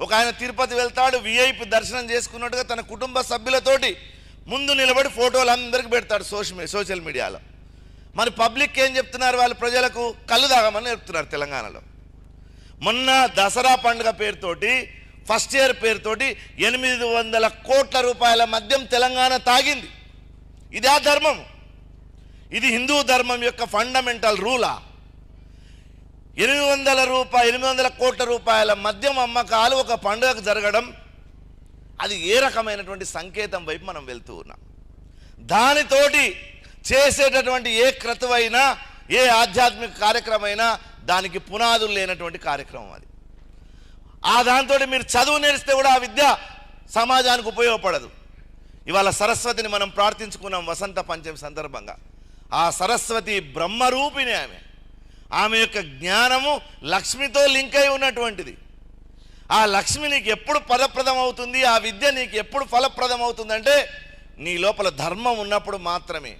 ఒక ఆయన తిరుపతి వెళ్తాడు విఐపి దర్శనం చేసుకున్నట్టుగా తన కుటుంబ సభ్యులతోటి ముందు నిలబడి ఫోటోలు అందరికి పెడతాడు సోషల్ సోషల్ మీడియాలో. మరి పబ్లిక్ ఏం చెప్తున్నారు వాళ్ళు? ప్రజలకు కళ్ళు తాగమని చెప్తున్నారు తెలంగాణలో. మొన్న దసరా పండుగ పేరుతోటి ఫస్ట్ ఇయర్ పేరుతోటి ఎనిమిది వందల కోట్ల రూపాయల మద్యం తెలంగాణ తాగింది. ఇదే ధర్మం. ఇది హిందూ ధర్మం యొక్క ఫండమెంటల్ రూలా ఎనిమిది వందల రూపాయ ఎనిమిది వందల కోట్ల రూపాయల మద్యం అమ్మకాలు ఒక పండుగకు జరగడం అది ఏ రకమైనటువంటి సంకేతం వైపు మనం వెళ్తూ ఉన్నాం. దానితోటి చేసేటటువంటి ఏ క్రతువైనా ఏ ఆధ్యాత్మిక కార్యక్రమైనా దానికి పునాదులు లేనటువంటి కార్యక్రమం అది. ఆ దాంతో మీరు చదువు నేర్స్తే కూడా ఆ విద్య సమాజానికి ఉపయోగపడదు. ఇవాళ సరస్వతిని మనం ప్రార్థించుకున్నాం వసంత పంచమి సందర్భంగా. ఆ సరస్వతి బ్రహ్మరూపిణి ఆమె. ఆమె యొక్క జ్ఞానము లక్ష్మితో లింక్ అయి ఉన్నటువంటిది. ఆ లక్ష్మి నీకు ఎప్పుడు పదప్రదం అవుతుంది ఆ విద్య నీకు ఎప్పుడు ఫలప్రదం అవుతుందంటే నీ లోపల ధర్మం ఉన్నప్పుడు మాత్రమే.